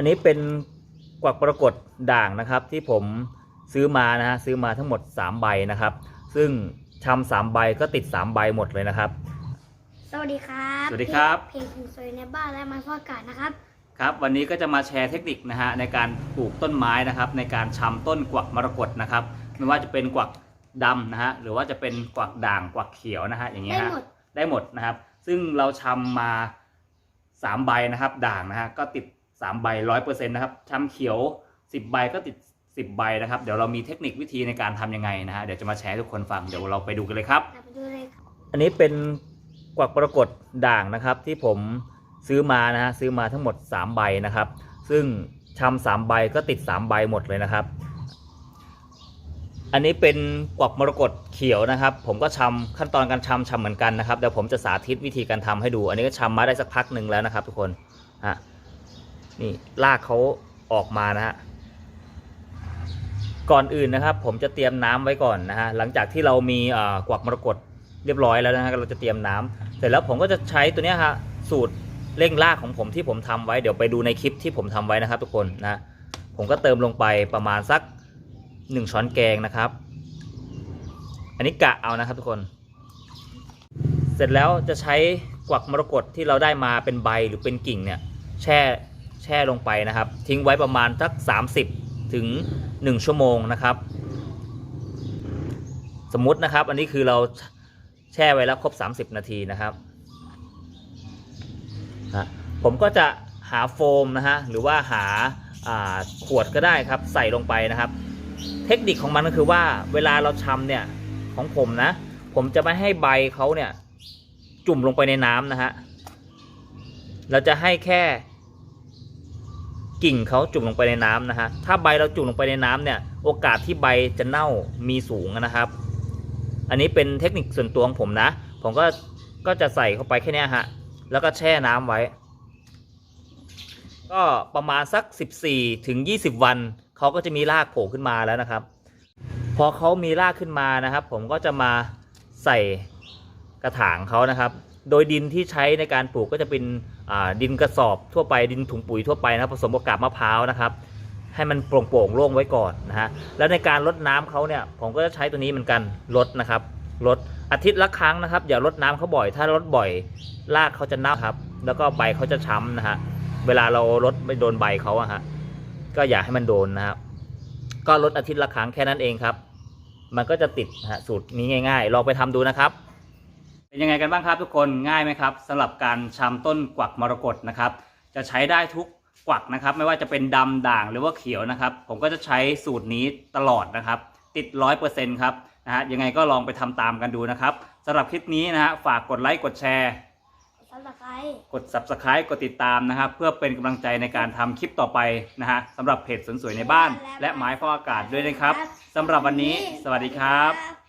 อันนี้เป็นกวักปรากฏด่างนะครับที่ผมซื้อมานะฮะซื้อมาทั้งหมด 3 ใบนะครับ ซึ่งชำสามใบก็ติด 3 ใบหมดเลยนะครับ สวัสดีครับสวัสดีครับ เพจหุ่นสวยในบ้านและไม้พ่ออากาศนะครับครับวันนี้ก็จะมาแชร์เทคนิคนะฮะในการปลูกต้นไม้นะครับ ในการชำต้นกวักมรกตนะครับไม่ว่าจะเป็นกวักดำนะฮะหรือว่าจะเป็นกวักด่างกวักเขียวนะฮะอย่างเงี้ยได้ฮะหมดได้หมดนะครับ ซึ่งเราชำมาสามใบนะครับ ด่างนะฮะก็ติด สามใบร้อยเปอร์เซ็นต์นะครับชำเขียวสิบใบก็ติดสิบใบนะครับ เดี๋ยวเรามีเทคนิควิธีในการทำยังไงนะฮะเดี๋ยวจะมาแชร์ให้ทุกคนฟังเดี๋ยวเราไปดูกันเลยครับเราไปดูเลยครับอันนี้เป็นกวักปรากฏด่างนะครับ ที่ผมซื้อมานะฮะซื้อมาทั้งหมด 3 ใบนะครับ ซึ่งชำสามใบก็ติด 3 ใบหมดเลยนะครับ อันนี้เป็นกวักมรกตเขียวนะครับ ผมก็ชำขั้นตอนการชำชำเหมือนกันนะครับเดี๋ยวผมจะสาธิตวิธีการทำให้ดู อันนี้ก็ชำมาได้สักพักหนึ่งแล้วนะครับ ทุกคนฮะ นี่รากเขาออกมานะฮะก่อนอื่นนะครับ ผมจะเตรียมน้ำไว้ก่อนนะฮะหลังจากที่เรามีกวักมรกตเรียบร้อยแล้วนะฮะเราจะเตรียมน้ำเสร็จแล้วผมก็จะใช้ตัวนี้ฮะสูตรเร่งรากของผมที่ผมทำไว้เดี๋ยวไปดูในคลิปที่ผมทำไว้นะครับ ทุกคนนะผมก็เติมลงไปประมาณสักหนึ่งช้อนแกงนะครับ อันนี้กะเอานะครับทุกคน เสร็จแล้วจะใช้กวักมรกตที่เราได้มาเป็นใบหรือเป็นกิ่งเนี่ย แช่ แช่ลงไปนะครับ ทิ้งไว้ประมาณสัก 30 ถึง 1 ชั่วโมงนะครับ สมมุตินะครับ อันนี้คือเราแช่ไว้แล้วครบ 30 นาทีนะครับนะผมก็จะหาโฟมนะฮะหรือว่าหาาขวดก็ได้ครับ ใส่ลงไปนะครับ เทคนิคของมันก็คือว่าเวลาเราชำเนี่ยของผมนะ ผมจะไม่ให้ใบเขาเนี่ยจุ่มลงไปในน้ำนะฮะเราจะให้แค่ กิ่งเขาจุ่มลงไปในน้ำนะฮะ ถ้าใบเราจุ่มลงไปในน้ำเนี่ย โอกาสที่ใบจะเน่ามีสูงนะครับ อันนี้เป็นเทคนิคส่วนตัวของผมนะ ผมก็ ก็จะใส่เข้าไปแค่นี้ฮะ แล้วก็แช่น้ำไว้ ก็ประมาณสัก 14ถึง20 วัน เขาก็จะมีรากโผล่ขึ้นมาแล้วนะครับ พอเขามีรากขึ้นมานะครับ ผมก็จะมาใส่กระถางเขานะครับ โดยดินที่ใช้ในการปลูกก็จะเป็นดินกระสอบทั่วไปดินถุงปุ๋ยทั่วไปนะครับผสมกับกาบมะพร้าวนะครับ ให้มันโปร่งๆโล่งไว้ก่อนนะฮะแล้วในการลดน้ำเขาเนี่ยผมก็จะใช้ตัวนี้เหมือนกันลดนะครับลดอาทิตย์ละครั้งนะครับ อย่าลดน้ำเขาบ่อย ถ้าลดบ่อยรากเขาจะเน่าครับ แล้วก็ใบเขาจะช้ำนะฮะเวลาเราลดไปโดนใบเขาอะฮะก็อย่าให้มันโดนนะครับ ก็ลดอาทิตย์ละครั้งแค่นั้นเองครับ มันก็จะติดนะฮะสูตรนี้ง่าย ๆ ลองไปทำดูนะครับ เป็นยังไงกันบ้างครับทุกคนง่ายไหมครับสำหรับการชำต้นกวักมรกตนะครับ จะใช้ได้ทุกกวักนะครับ ไม่ว่าจะเป็นดำด่างหรือว่าเขียวนะครับ ผมก็จะใช้สูตรนี้ตลอดนะครับ ติดร้อยเปอร์เซ็นต์ครับนะฮะยังไงก็ลองไปทำตามกันดูนะครับสำหรับคลิปนี้นะฮะฝากกดไลค์กดแชร์ซับสไครต์กด subscribe กดติดตามนะครับ เพื่อเป็นกำลังใจในการทำคลิปต่อไปนะฮะสำหรับเพจสวนสวยในบ้าน และไม้ฟอกอากาศด้วยนะครับสำหรับวันนี้ สวัสดีครับครับ